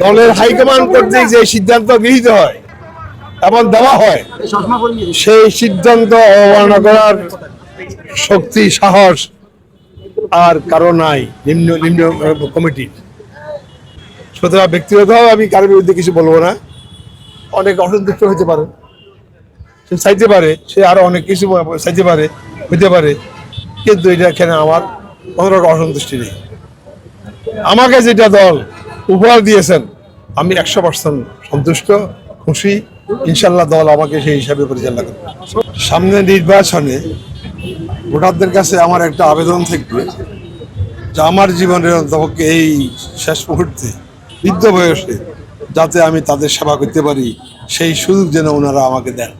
দলের হাইকমান্ড কর্তৃক যে সিদ্ধান্ত গৃহীত হয় এবং দেওয়া হয়, সেই সিদ্ধান্ত অবমাননা করার শক্তি, সাহস আর কারও নাই, নিম্ন নিম্ন কমিটি সুতরাং ব্যক্তিগতভাবে আমি কারোর বিরুদ্ধে কিছু বলব না। অনেক অসন্তুষ্ট হতে পারে। সে চাইতে পারে, সে আরও অনেক কিছু চাইতে পারে হতে পারে, কিন্তু এটা এখানে আমার কোনো রকম অসন্তুষ্টি নেই। আমাকে যেটা দল উপহার দিয়েছেন। আমি একশো পার্সেন্ট সন্তুষ্ট, খুশি। ইনশাল্লাহ দল আমাকে সেই হিসাবে পরিচালনা করবে। সামনে নির্বাচনে ভোটারদের কাছে আমার একটা আবেদন থাকবে যে আমার জীবনের অন্তপক্ষে এই শেষ মুহূর্তে, বৃদ্ধ বয়সে যাতে আমি তাদের সেবা করতে পারি, সেই সুযোগ যেন ওনারা আমাকে দেন।